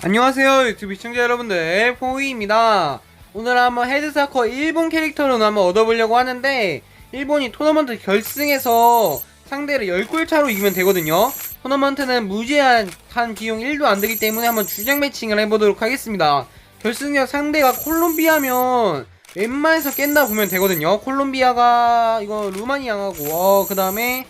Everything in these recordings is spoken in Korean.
안녕하세요 유튜브 시청자 여러분들. 포이입니다. 오늘 한번 헤드사커 일본 캐릭터를 한번 얻어보려고 하는데 일본이 토너먼트 결승에서 상대를 10골 차로 이기면 되거든요. 토너먼트는 무제한 한 비용 1도 안 들기 때문에 한번 주장 매칭을 해보도록 하겠습니다. 결승전 상대가 콜롬비아면 웬만해서 깬다 보면 되거든요. 콜롬비아가 이거 루마니아하고 어, 그 다음에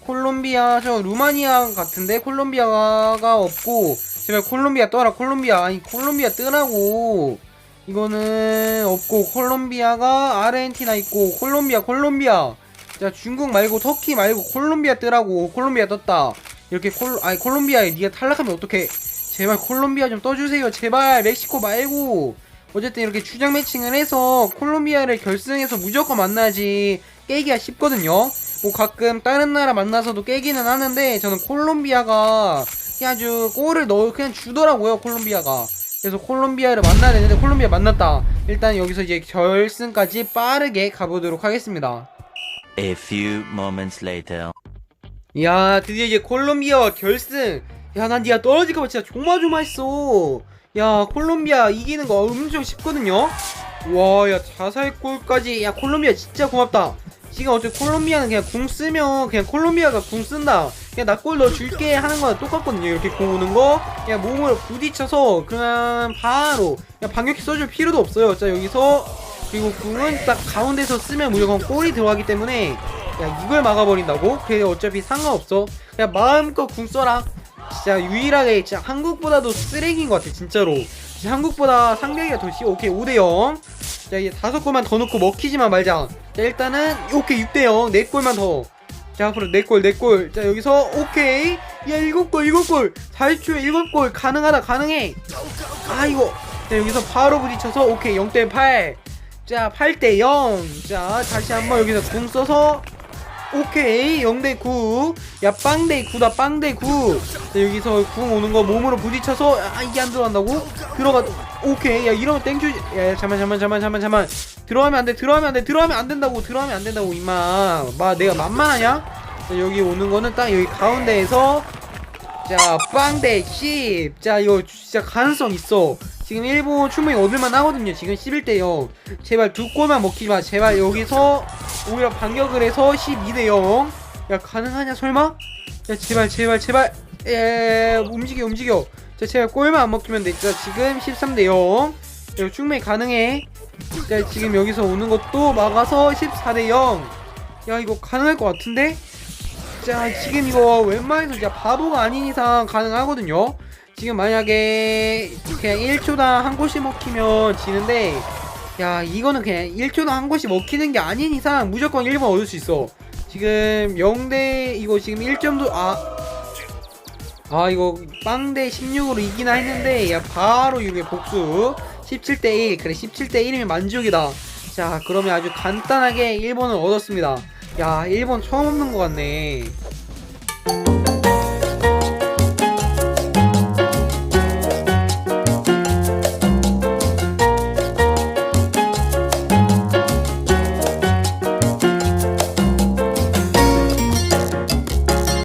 콜롬비아 저 루마니아 같은데 콜롬비아가 없고 제발 콜롬비아 떠라 콜롬비아. 아니 콜롬비아 뜨라고. 이거는 없고 콜롬비아가 아르헨티나 있고 콜롬비아 콜롬비아. 자 중국 말고 터키 말고 콜롬비아 뜨라고. 콜롬비아 떴다. 이렇게 콜 아니 콜롬비아에 니가 탈락하면 어떡해? 제발 콜롬비아 좀 떠주세요. 제발 멕시코 말고. 어쨌든 이렇게 주장 매칭을 해서 콜롬비아를 결승에서 무조건 만나지 깨기가 쉽거든요. 뭐 가끔 다른 나라 만나서도 깨기는 하는데 저는 콜롬비아가 아주 골을 넣어 그냥 주더라고요 콜롬비아가. 그래서 콜롬비아를 만나야 되는데 콜롬비아 만났다. 일단 여기서 이제 결승까지 빠르게 가보도록 하겠습니다. A few moments later. 야 드디어 이제 콜롬비아와 결승. 야난 니가 떨어질까봐 진짜 조마조마했어. 야 콜롬비아 이기는 거 엄청 쉽거든요? 와야 자살골까지. 야 콜롬비아 진짜 고맙다 지금 어차피 콜롬비아는 그냥 궁 쓰면 그냥 콜롬비아가 궁 쓴다. 그냥 나골 넣어줄게 하는 거랑 똑같거든요. 이렇게 공 오는 거. 그냥 몸으로 부딪혀서 그냥 바로 그냥 방역기 써줄 필요도 없어요. 자 여기서 그리고 궁은 딱 가운데서 쓰면 무조건 골이 들어가기 때문에 야 이걸 막아버린다고? 그래 어차피 상관없어. 그냥 마음껏 궁 써라. 진짜 유일하게 진짜 한국보다도 쓰레기인 것 같아 진짜로. 진짜 한국보다 상대가 더 쉬워. 오케이 5대0 자 이제 다섯 골만 더 넣고 먹히지만 말자 자 일단은 오케이 6대0 네 골만 더자 앞으로 네골네골자 여기서 오케이. 야 일곱 골 일곱 골. 40초에 일곱 골. 가능하다 가능해. 아 이거. 자 여기서 바로 부딪혀서 오케이 0대8 자 8대0 자 다시 한번 여기서 궁 써서 오케이 0대 9 야 빵대 9다 빵대 9 자 여기서 궁 오는 거 몸으로 부딪혀서 아 이게 안 들어간다고? 들어가 오케이 야 이러면 땡큐 야 잠만 잠만 잠만 잠만 잠만 들어가면 안돼 들어가면 안돼 들어가면 안 된다고 들어가면 안 된다고 임마 마 내가 만만하냐? 자 여기 오는 거는 딱 여기 가운데에서 자 빵대 10. 자 이거 진짜 가능성 있어. 지금 일본 충분히 얻을만 하거든요. 지금 11대 0. 제발 두 골만 먹지 마. 제발 여기서 오히려 반격을 해서 12대 0. 야 가능하냐 설마? 야 제발 제발 제발. 에 움직여 움직여. 자 제발 골만 안 먹히면 돼. 자 지금 13대 0. 이거 충분히 가능해. 자 지금 여기서 오는 것도 막아서 14대 0. 야 이거 가능할 것 같은데? 자 지금 이거 웬만해서 진짜 바보가 아닌 이상 가능하거든요 지금 만약에 그냥 1초당 한 곳이 먹히면 지는데 야 이거는 그냥 1초당 한 곳이 먹히는 게 아닌 이상 무조건 1번 얻을 수 있어. 지금 0대 이거 지금 1점도 아. 아 이거 빵대 16으로 이기나 했는데 야 바로 이게 복수. 17대1 그래 17대1이면 만족이다. 자 그러면 아주 간단하게 1번을 얻었습니다. 야 1번 처음 없는 것 같네